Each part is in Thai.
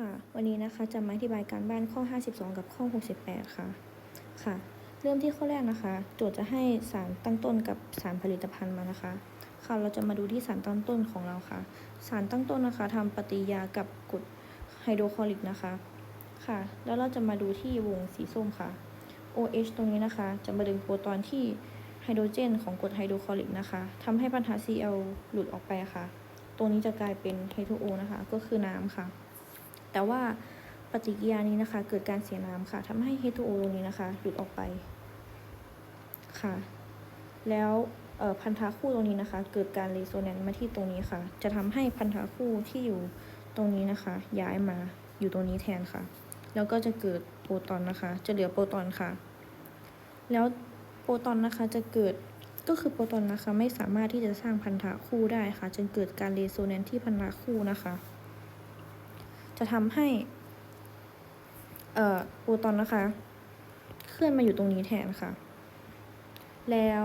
ค่ะ วันนี้นะคะจะมาอธิบายการบ้านข้อ 52 กับข้อ 68 ค่ะ ค่ะ เริ่มที่ข้อแรกนะคะ โจทย์จะให้สารตั้งต้นกับสารผลิตภัณฑ์มานะคะ ค่ะเราจะมาดูที่สารตั้งต้นของเราค่ะ สารตั้งต้นนะคะทำปฏิกิริยากับกรดไฮโดรคลอริกนะคะ ค่ะ แล้วเราจะมาดูที่วงสีส้มค่ะ OH ตรงนี้นะคะ จะมาดึงโปรตอนที่ไฮโดรเจน ของกรดไฮโดรคลอริกนะคะทำให้บรรทัด Cl หลุดออกไปค่ะ ตรงนี้จะกลายเป็น H2O นะคะ ก็คือน้ำค่ะ แต่ว่าปฏิกิริยานี้นะคะ เกิดการเสียน้ำค่ะทำให้ H2O ตรงนี้นะคะ หลุดออกไปค่ะ แล้วพันธะคู่ตรงนี้นะคะ เกิดการรีโซแนนซ์มาที่ตรงนี้ค่ะ จะทำให้พันธะคู่ที่อยู่ตรงนี้นะคะ ย้ายมาอยู่ตรงนี้แทนค่ะ แล้วก็จะเกิดโปรตอนนะคะ จะเหลือโปรตอนค่ะ แล้วโปรตอนนะคะจะเกิดก็คือโปรตอนนะคะไม่สามารถที่จะสร้างพันธะคู่ได้ค่ะจึงเกิดการรีโซแนนซ์ที่พันธะคู่นะคะ จะทำให้ เอ่อโปรตอนนะคะ เคลื่อนมาอยู่ตรงนี้แทนค่ะ แล้ว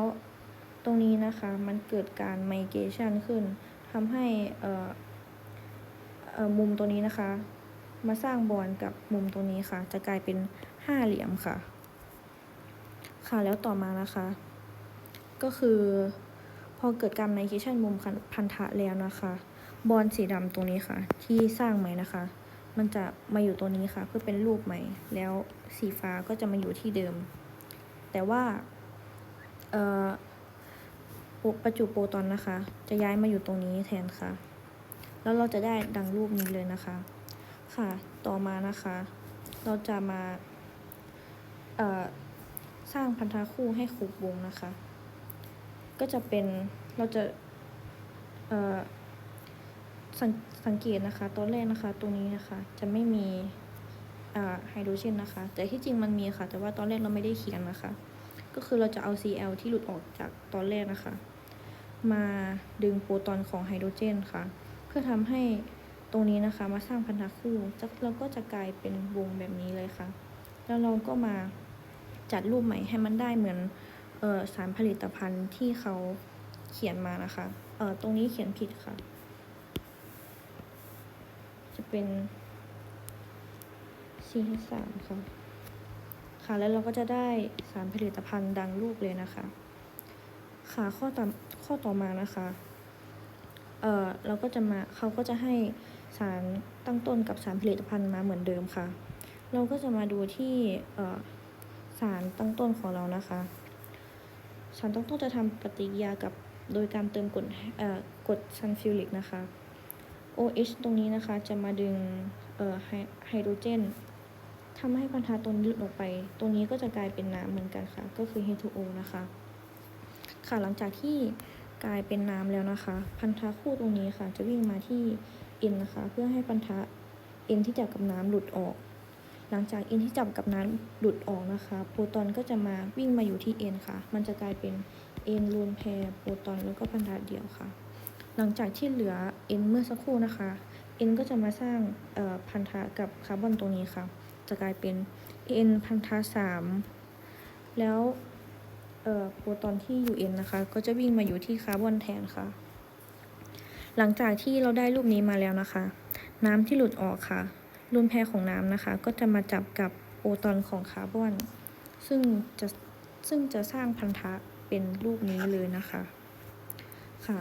ตรงนี้นะคะมันเกิดการไมเกชันขึ้นทำให้เอ่อเอ่อมุมตัวนี้นะคะ มาสร้างบอลกับมุมตรงนี้ค่ะ จะกลายเป็นห้าเหลี่ยมค่ะ ค่ะแล้วต่อมานะคะ ก็คือพอเกิดการไมเกชันมุมพันธะแล้วนะคะ บอลสีดำตรงนี้ค่ะ ที่สร้างใหมนะคะ มันจะมาอยู่ตัวนี้ค่ะเพื่อเป็นรูปใหม่ แล้วสีฟ้าก็จะมาอยู่ที่เดิม แต่ว่าประจุโปรตอนนะคะ จะย้ายมาอยู่ตรงนี้แทนค่ะ แล้วเราจะได้ดังรูปนี้เลยนะคะ ค่ะ ต่อมานะคะ เราจะมาสร้างพันธะคู่ให้ครบวงนะคะ ก็จะเป็นเราจะเอ่อ สังสังเกตนะคะ ตอนแรกนะคะ ตรงนี้นะคะ จะไม่มีไฮโดรเจนนะคะ แต่ที่จริงมันมีค่ะ แต่ว่าตอนแรกเราไม่ได้เขียนนะคะ ก็คือเราจะเอา Cl ที่หลุดออกจากตอนแรกนะคะ มาดึงโปรตอนของไฮโดรเจนค่ะ เพื่อทำให้ตรงนี้นะคะ มาสร้างพันธะคู่เราก็จะกลายเป็นวงแบบนี้เลยค่ะ แล้วเราก็มาจัดรูปใหม่ให้มันได้เหมือนออสารผลิตภัณฑ์ที่เขาเขียนมานะคะ เออตรงนี้เขียนผิดค่ะ เป็น CH3 ค่ะ ค่ะ แล้วเราก็จะได้สารผลิตภัณฑ์ดังรูปเลยนะคะ ค่ะ ข้อต่อข้อต่อมานะคะ เอ่อ เราก็จะมาเขาก็จะให้สารตั้งต้นกับสารผลิตภัณฑ์มาเหมือนเดิมค่ะ เราก็จะมาดูที่ เอ่อ สารตั้งต้นของเรานะคะ สารตั้งต้นจะทำปฏิกิริยากับโดยการเติมกรดเอ่อกรดซัลฟิวริกนะคะ OH ตรงนี้นะคะจะมาดึงไฮโดรเจนทำให้พันธะตรงนี้หลุดออกไปตรงนี้ก็จะกลายเป็นน้ำเหมือนกันค่ะ ก็คือ H2O นะคะ ค่ะหลังจากที่กลายเป็นน้ำแล้วนะคะ พันธะคู่ตรงนี้ค่ะ จะวิ่งมาที่ N นะคะ เพื่อให้พันธะ N ที่จับกับน้ำหลุดออก หลังจาก N ที่จับกับน้ำหลุดออกนะคะ โปรตอนก็จะมาวิ่งมาอยู่ที่ N ค่ะ มันจะกลายเป็น N รวมแพรโปรตอนแล้วก็พันธะเดี่ยวค่ะ หลังจากที่เหลือ N เมื่อสักครู่นะคะ N ก็จะมาสร้างพันธะกับคาร์บอนตรงนี้ค่ะ จะกลายเป็น N พันธะสามแล้วเอ่อโปรตอนที่อยู่ N นะคะ ก็จะวิ่งมาอยู่ที่คาร์บอนแทนค่ะ หลังจากที่เราได้รูปนี้มาแล้วนะคะ น้ำที่หลุดออกค่ะรวมแพรของน้ำนะคะ ก็จะมาจับกับโปรตอนของคาร์บอน ซึ่งจะซึ่งจะสร้างพันธะเป็นรูปนี้เลยนะคะค่ะ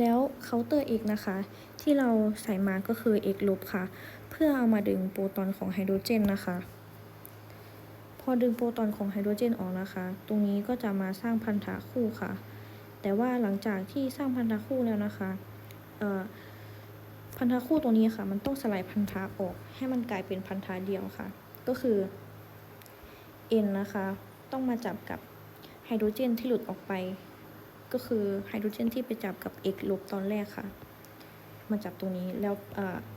แล้วเคาน์เตอร์ x นะคะ ที่เราใส่มาก็คือ x ลบค่ะ เพื่อเอามาดึงโปรตอนของไฮโดรเจนนะคะ พอดึงโปรตอนของไฮโดรเจนออกนะคะ ตรงนี้ก็จะมาสร้างพันธะคู่ค่ะ แต่ว่าหลังจากที่สร้างพันธะคู่แล้วนะคะพันธะคู่ตรงนี้ค่ะ มันต้องสลายพันธะออก ให้มันกลายเป็นพันธะเดียวค่ะ ก็คือ n นะคะ ต้องมาจับกับไฮโดรเจนที่หลุดออกไป ก็คือไฮโดรเจนที่ไปจับกับ x ลบตอนแรกค่ะ มาจับตรงนี้แล้ว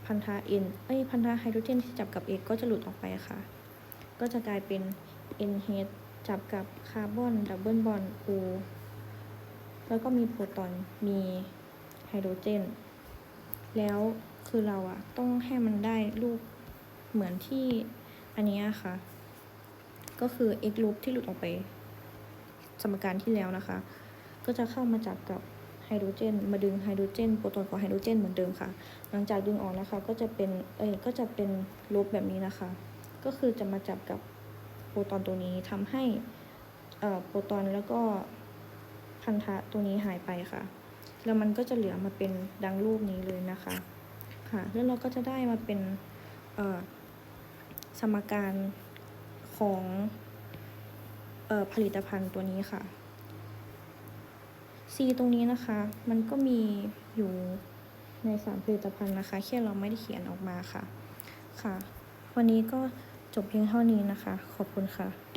พันธะ n เอ้ยพันธะไฮโดรเจนที่จับกับ x ก็จะหลุดออกไปค่ะ ก็จะกลายเป็น NH จับกับคาร์บอนดับเบิลบอน O แล้วก็มีโปรตอนมีไฮโดรเจน แล้วคือเราอะต้องให้มันได้รูปเหมือนที่อันนี้ค่ะ ก็คือ x ลบที่หลุดออกไป สมการที่แล้วนะคะ ก็จะเข้ามาจับกับไฮโดรเจน มาดึงไฮโดรเจนโปรตอนกับไฮโดรเจนเหมือนเดิมค่ะ หลังจากดึงออกนะคะก็จะเป็นเอ้ยก็จะเป็นลบแบบนี้นะคะ ก็คือจะมาจับกับโปรตอนตัวนี้ทำให้โปรตอนแล้วก็พันธะตัวนี้หายไปค่ะ แล้วมันก็จะเหลือมาเป็นดังรูปนี้เลยนะคะค่ะแล้วเราก็จะได้มาเป็นสมการของออผลิตภัณฑ์ตัวนี้ค่ะ C ตรงนี้นะคะ มันก็มีอยู่ในสารผลิตภัณฑ์นะคะแค่เราไม่ได้เขียนออกมาค่ะ ค่ะ วันนี้ก็จบเพียงเท่านี้นะคะ ขอบคุณค่ะ